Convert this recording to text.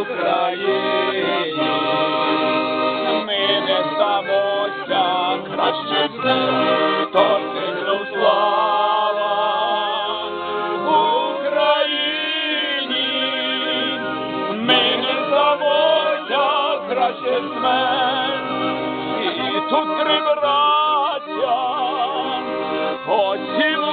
Україні, ми не здамося, краще все, слава Україні, ми не здамося, краще смерть, і тут три браття поцілували.